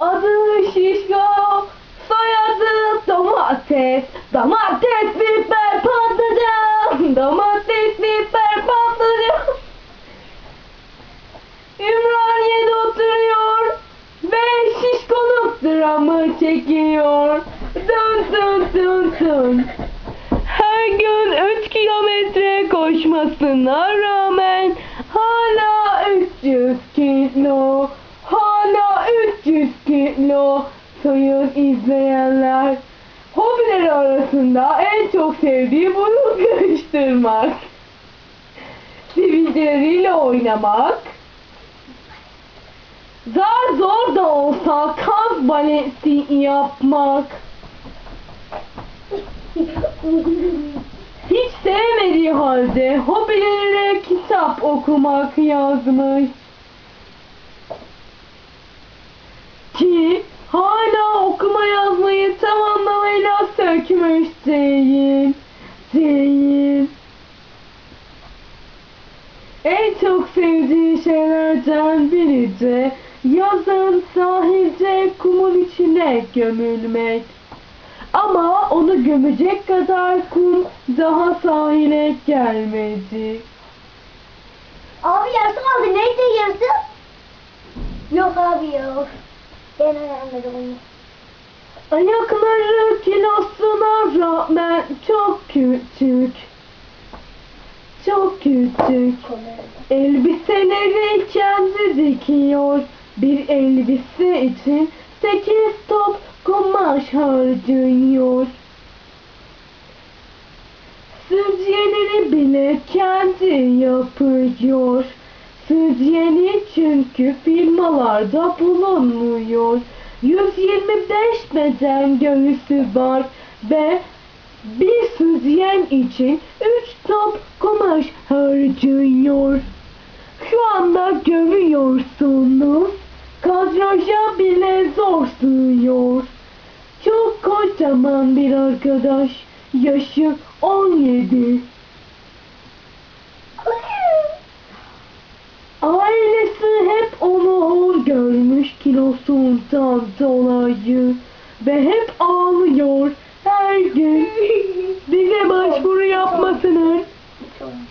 Adı Şişko, soyadı domates. Domates, biber, patlıcan. Domates, biber, patlıcan. Ümraniye'de oturuyor ve şişkoluk dramı çekiyor. Dın dın dın dın. Her gün 3 kilometre koşmasına rağmen kilo. Sayın izleyenler. Hobileri arasında en çok sevdiği bunu karıştırmak. Sivilceleriyle oynamak. Zar zor da olsa kaz balesi yapmak. Hiç sevmediği halde hobilerine kitap okumak yazmış. Değil. Değil. En çok sevdiği şeylerden biri de yazın sahilde kumun içine gömülmek. Ama onu gömecek kadar kum daha sahile gelmedi. Abi yarısı kaldı. Neydi yarısı? Yok abi yok. Ben öğrenmedim onu. Ayakları kilosuna rağmen çok küçük. Çok küçük. Elbiseleri kendi dikiyor. Bir elbise için sekiz top kumaş harcıyor. Sütyenini bile kendi yapıyor. Sütyeni çünkü firmalarda bulunmuyor. 125 beden göğüsü var ve bir sütyen için 3 top kumaş harcıyor. Şu anda görüyorsunuz. Kadraja bile zor sığıyor. Çok kocaman bir arkadaş. Yaşı 17. Ailesi hep onu hor görmüş kilosundan dolayı. Ve hep ağlıyor her gün. Bize başvuru yapmasının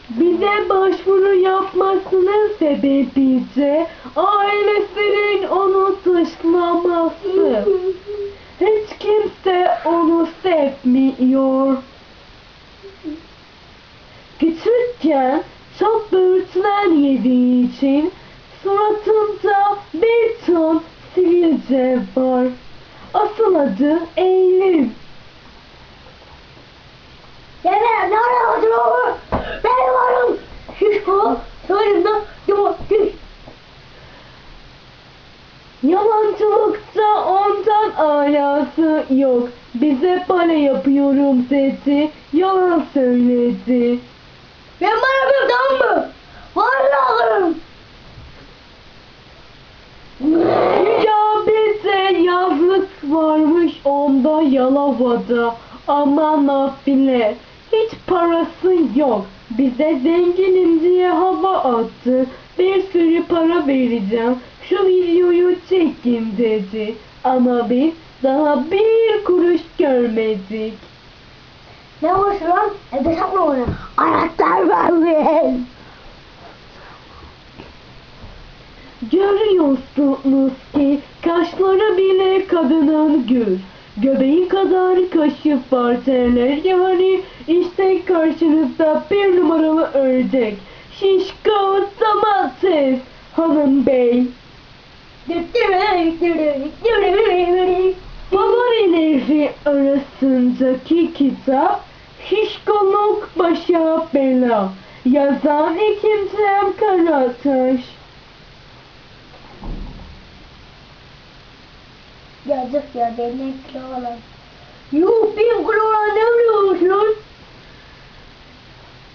bize başvuru yapmasının sebebi de ailesinin onu dışlaması. Hiç kimse onu sevmiyor. Küçükken çok böğürtlen yediği için suratında bir ton sivilce var. Asıl adı Eylül. Deme ne arıyorsun oğlum? Ben varım. Şişko. Soyunda yumurtluş. Yalancılıkta ondan alası yok. Bize bale yapıyorum dedi. Yalan söyledi. Ben bana bir tamam mı? Vallahi. Ya Yalova'da. Ama nafile. Hiç parası yok. Bize zenginim diye hava attı. Bir sürü para vereceğim. Şu videoyu çekin dedi. Ama biz daha bir kuruş görmedik. Ne olmuş lan? Evde sakla onu. Anahtar ver. Görüyorsunuz ki kaşları bile kadının gül. Göbeği kadar kaşı var derler yani işte karşınızda bir numaralı ördek. Şişko domates hanım bey. Favorileri arasındaki kitap Şişkoluk Başa Bela. Yazan Ekimcem Karataş. Yazık ya benim kilo. Yuh benim kilo olan ne biliyorsun?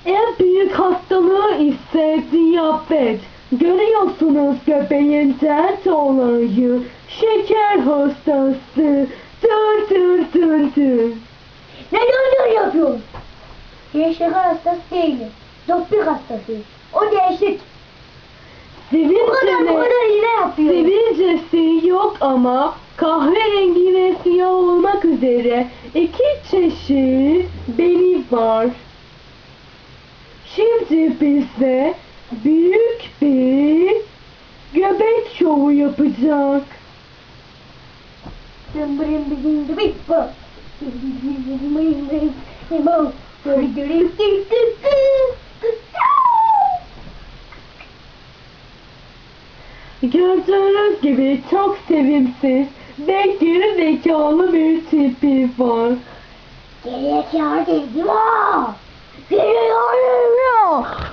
En büyük hastalığı ise diyabet. Görüyorsunuz göbeğin dert olayı. Şeker hastası. Tır tır tır tır. Ne döndür yapıyorsun? Şeker hastası değilim. Doping hastası. O değişik. Sivilcenin, bu kadar hile yapıyor. sivilcesi yok ama kahverengi ve siyah olmak üzere iki çeşit beli var. Şimdi bize büyük bir göbek şovu yapacak. Görü. Gördüğünüz gibi çok sevimsiz ve geri zekalı bir tipi var. Geri zekalı değil mi o? Geri zekalı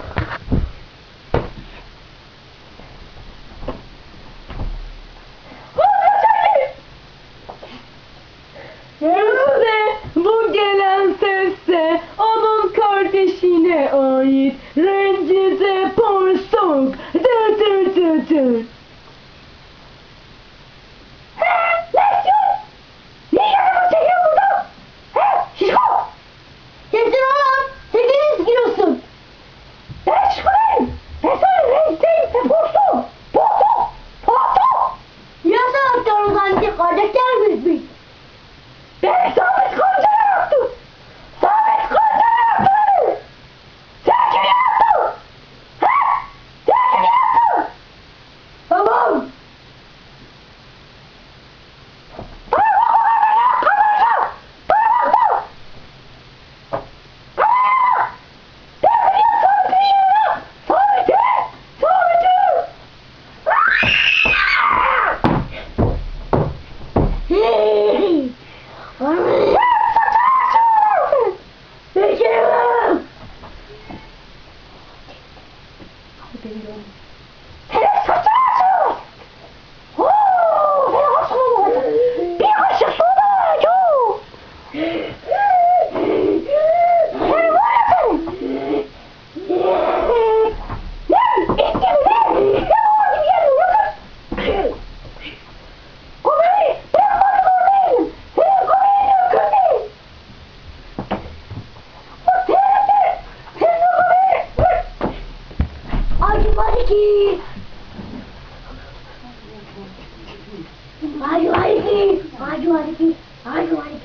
ಆಜು ಆಡಿಸಿ ಆಜು ಆಡಿಸಿ